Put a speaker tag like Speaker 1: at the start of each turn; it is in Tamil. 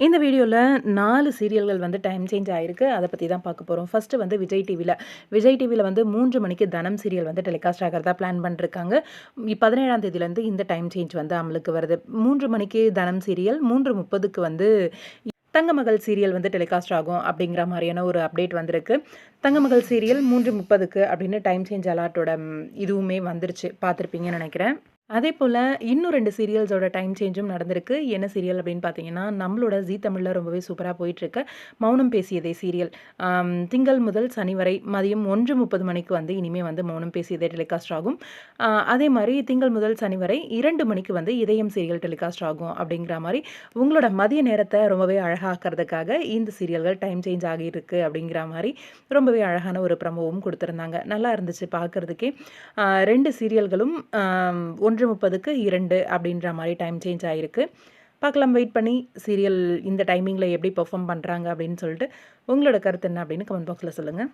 Speaker 1: இந்த வீடியோவில் நாலு சீரியல்கள் வந்து டைம் சேஞ்ச் ஆகிருக்கு அதை பற்றி தான் பார்க்க போகிறோம் ஃபஸ்ட்டு வந்து விஜய் டிவியில் விஜய் டிவியில் வந்து மூன்று மணிக்கு தனம் சீரியல் வந்து டெலிகாஸ்ட் ஆகிறதா பிளான் பண்ணிருக்காங்க பதினேழாம் தேதியிலேருந்து இந்த டைம் சேஞ்ச் வந்து அமலுக்கு வருது. மூன்று மணிக்கு தனம் சீரியல் மூன்று முப்பதுக்கு வந்து தங்கமகள் சீரியல் வந்து டெலிகாஸ்ட் ஆகும் அப்படிங்கிற மாதிரியான ஒரு அப்டேட் வந்திருக்கு. தங்கமகள் சீரியல் மூன்று முப்பதுக்கு அப்படின்னு டைம் சேஞ்ச் அலாட்டோட இதுவுமே வந்துருச்சு. பார்த்துருப்பீங்கன்னு நினைக்கிறேன். அதே போல் இன்னும் ரெண்டு சீரியல்ஸோட டைம் சேஞ்சும் நடந்திருக்கு. என்ன சீரியல் அப்படின்னு பார்த்தீங்கன்னா நம்மளோட ஜி தமிழில் ரொம்பவே சூப்பராக போயிட்டுருக்கு. மௌனம் பேசியதே சீரியல். திங்கள் முதல் சனி வரை மதியம் ஒன்று முப்பது மணிக்கு வந்து இனிமேல் வந்து மௌனம் பேசியதே டெலிகாஸ்ட் ஆகும். அதே மாதிரி திங்கள் முதல் சனி வரை இரண்டு மணிக்கு வந்து இதயம் சீரியல் டெலிகாஸ்ட் ஆகும் அப்படிங்கிற மாதிரி உங்களோட மதிய நேரத்தை ரொம்பவே அழகாக்கிறதுக்காக இந்த சீரியல்கள் டைம் சேஞ்ச் ஆகியிருக்கு அப்படிங்கிற மாதிரி ரொம்பவே அழகான ஒரு ப்ரமோவும் கொடுத்துருந்தாங்க. நல்லா இருந்துச்சு பார்க்குறதுக்கே ரெண்டு சீரியல்களும் ஒன்று ஒன்று முப்பதுக்கு இரண்டு அப்படின்ற மாதிரி டைம் சேஞ்ச் ஆகிருக்கு பார்க்கலாம் வெயிட் பண்ணி சீரியல் இந்த டைமிங்கில் எப்படி பெர்ஃபார்ம் பண்ணுறாங்க அப்படின்னு சொல்லிட்டு உங்களோட கருத்து என்ன அப்படின்னு கமெண்ட் பாக்ஸில் சொல்லுங்கள்